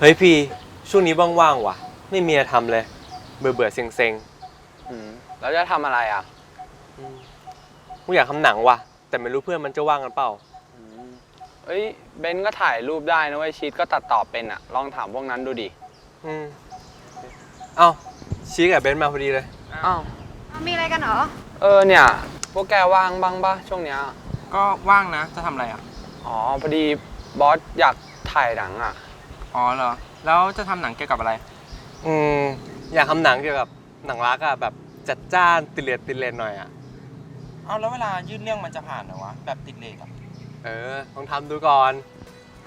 เฮ้ยพี่ช่วงนี้ว่างๆว่ะ ไม่มีอะไรทำเลย เบื่อเบื่อๆเซ็งอืมแล้วจะทำอะไรอะๆอืมกูอยากทำหนังว่ะ แต่ไม่รู้เพื่อนมันจะว่างกันเปล่าอืมเอ้ยเบนก็ถ่ายรูปได้นะเว้ยชีตก็ตัดต่อเป็นอะ ลองถามพวกนั้นดูดิอืมเอ้าชี้กับเบนซ์มาพอดีเลย อ้าวมีอะไรกันเหรอ เออเนี่ย พวกแกว่างบ้างปะช่วงเนี้ยก็ว่างนะ จะทำอะไรอะ อ๋อพอดีบอสอยากถ่ายหนังอะ อ๋อเหรอ แล้วจะทำหนังเกี่ยวกับอะไร อืมอยากทำหนังเกี่ยวกับหนังรักอะแบบจัดจ้านติเลตติเลนหน่อยอะเอาแล้วเวลายื่นเรื่องมันจะผ่านเหรอวะ แบบติดเลทอะเออลองทำดูก่อน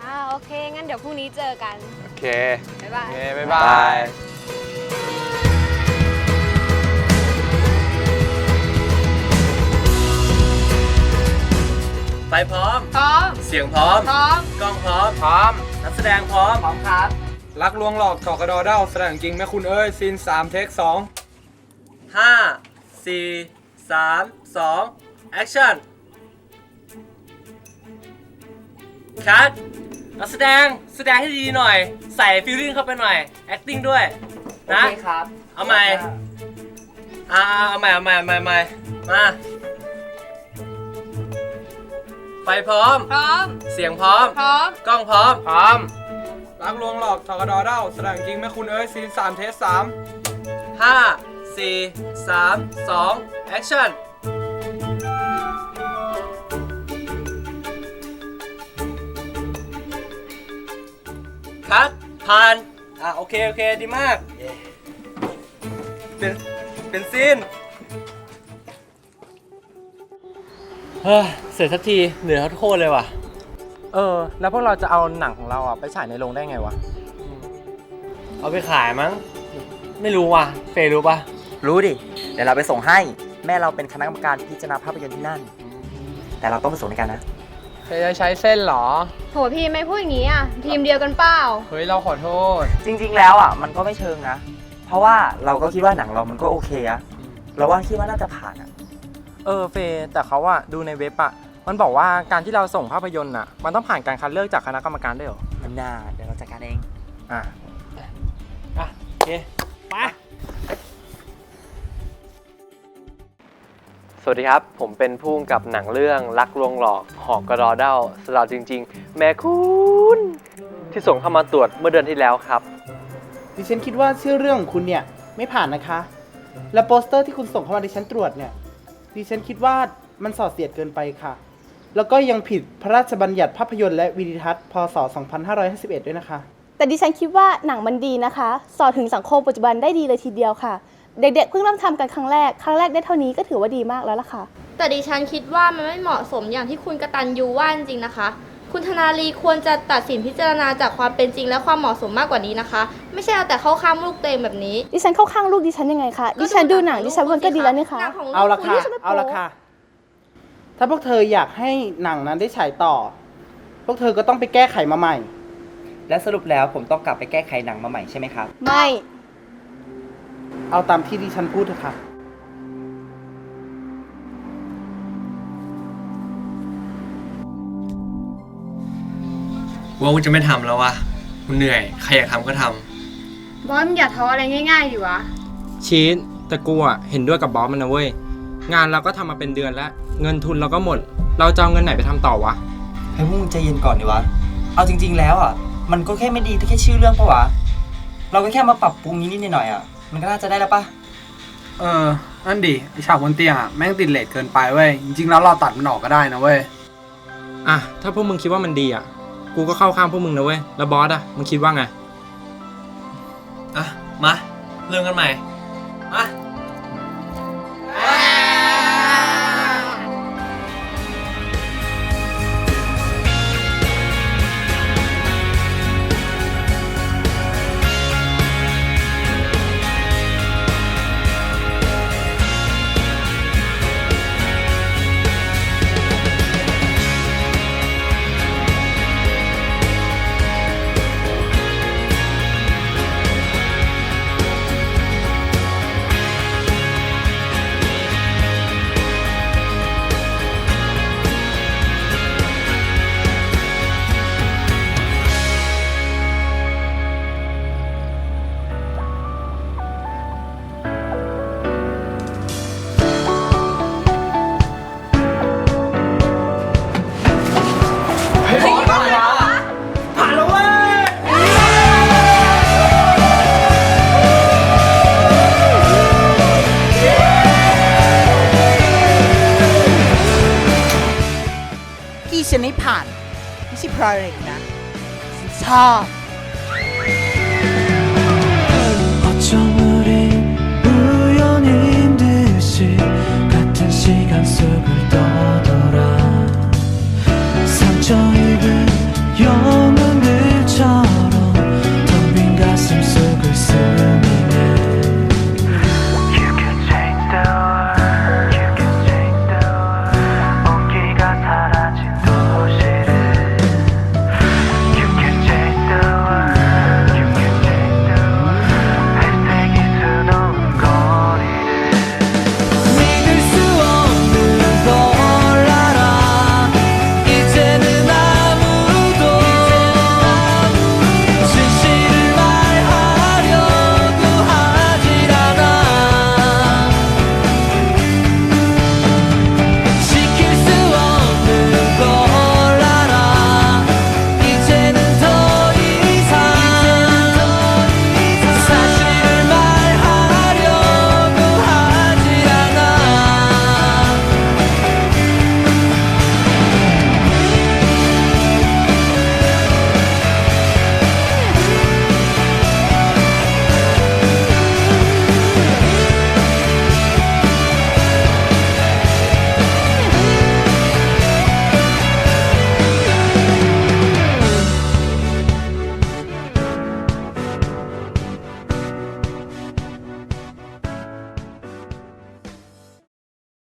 อ่าโอเค งั้นเดี๋ยวพรุ่งนี้เจอกัน โอเค บ๊ายบาโอยเคบ๊ายบาย ไฟพร้อม พร้อม เสียงพร้อม พร้อม กล้องพร้อม พร้อมนักแส ดงพร้อมพร้อมครับ รักลวงหลอกก่อกระดอเด้าแสดงจริงแม่คุณเอ้ยซีนสามเทคสองห้าสี่สามสองแอคชั่นคัดนักแสดงแสดงให้ดีหน่อย ใส่ฟีลลิ่งเข้าไปหน่อย acting ด้วยนะโอเคครับ เอาใหม่อ่าเอาใหม่เอาใหม่เอาใหม่เอาใหม่มา ไฟพร้อม พร้อม เสียงพร้อม พร้อม กล้องพร้อม พร้อม รักลวงหลอกถอกระดอเด้าแสดงจริงแม่คุณเอ้ยซีนสามเทคสามห้าสี่สามสองแอคชั่นคัดผ่าน อะ โอเค โอเค ดีมาก เป็น เป็นซีน เฮ้ยเสร็จสักทีเหนื่อยโคตรเลยว่ะ เออ แล้วพวกเราจะเอาหนังของเราอะไปฉายในโรงได้ไงวะ เอาไปขายมั้ง ไม่รู้ว่ะเฟยรู้ปะรู้ดิ เดี๋ยวเราไปส่งให้ แม่เราเป็นคณะกรรมการพิจารณาภาพยนตร์ที่นั่น แต่เราต้องไปส่งด้วยกันนะเธอจะใช้เส้นเหรอโหพี่ไม่พูดอย่างนี้อะ ทีมเดียวกันเปล่า เฮ้ย เราขอโทษ จริง ๆ แล้วอะมันก็ไม่เชิงนะ เพราะว่าเราก็คิดว่าหนังเรามันก็โอเคอะเราว่าคิดว่าน่าจะผ่านอะ เออเฟย์แต่เขาอะดูในเว็บอะมันบอกว่าการที่เราส่งภาพยนตร์อะมันต้องผ่านการคัดเลือกจากคณะกรรมการด้วยเหรอมันน่าเดี๋ยวเราจัดการเอง อะอะโอเคไปสวัสดีครับ ผมเป็นผู้กำกับหนังเรื่องรักลวงหลอกหอกกระดอเด้าสลาวจริง ๆ แม่คุณที่ส่งเข้ามาตรวจเมื่อเดือนที่แล้วครับ ดิฉันคิดว่าชื่อเรื่องของคุณเนี่ยไม่ผ่านนะคะ และโปสเตอร์ที่คุณส่งเข้ามาดิฉันตรวจเนี่ย ดิฉันคิดว่ามันสอดเสียดเกินไปค่ะ แล้วก็ยังผิดพระราชบัญญัติภาพยนตร์และวิดีทัศน์พศ 2551 ด้วยนะคะ แต่ดิฉันคิดว่าหนังมันดีนะคะ สอดถึงสังคมปัจจุบันได้ดีเลยทีเดียวค่ะ เด็กๆเพิ่งเริ่มทำกันครั้งแรก ครั้งแรกได้เท่านี้ก็ถือว่าดีมากแล้วล่ะค่ะ แต่ดิฉันคิดว่ามันไม่เหมาะสมอย่างที่คุณกตันยูว่าจริงๆนะคะ คุณธนาลีควรจะตัดสินพิจารณาจากความเป็นจริงและความเหมาะสมมากกว่านี้นะคะ ไม่ใช่เอาแต่เข้าข้ามลูกตัวเองแบบนี้ดิฉันเข้าข้างลูกดิฉันยังไงคะดิฉันดูหนังดิฉันมันก็ดีแล้วนี่คะหงของกเอาละค่ะณที่จไม่เอาละค่ะ ถ้าพวกเธออยากให้หนังนั้นได้ฉายต่อ พวกเธอก็ต้องไปแก้ไขมาใหม่ และสรุปแล้วผมต้องกลับไปแก้ไขหนังมาใหม่ใช่ไหมครับ ไม่ เอาตามที่ดิฉันพูดเถอะค่ะ ว่ากูจะไม่ทำแล้ววะกูเหนื่อย ใครอยากทำก็ทบอสมึงอย่าท้ออะไรง่ายๆดิวะ ชีสแต่กูอะเห็นด้วยกับบอสมันนะเว้ย งานเราก็ทำมาเป็นเดือนแล้ว เงินทุนเราก็หมด เราจะเอาเงินไหนไปทำต่อวะ ให้พวกมึงใจเย็นก่อนดีวะ เอาจริง ๆ แล้วอะ มันก็แค่ไม่ดีแค่ชื่อเรื่องปะวะ เราก็แค่มาปรับปรุงนิดๆหน่อยๆอะ มันก็น่าจะได้แล้วปะเออนั่นดิไอ้ฉากบนเตียงอะแม่งติดเลทเกินไปเว้ย จริงๆแล้วเราตัดมันออกก็ได้นะเว้ย อะ ถ้าพวกมึงคิดว่ามันดีอะ กูก็เข้าข้างพวกมึงนะเว้ย แล้วบอสอะมึงคิดว่าไง อะ มา เริ่มกันใหม่ มา ฉันให้ผ่าน ไม่ใช่เพราะอะไรนะฉันชอบ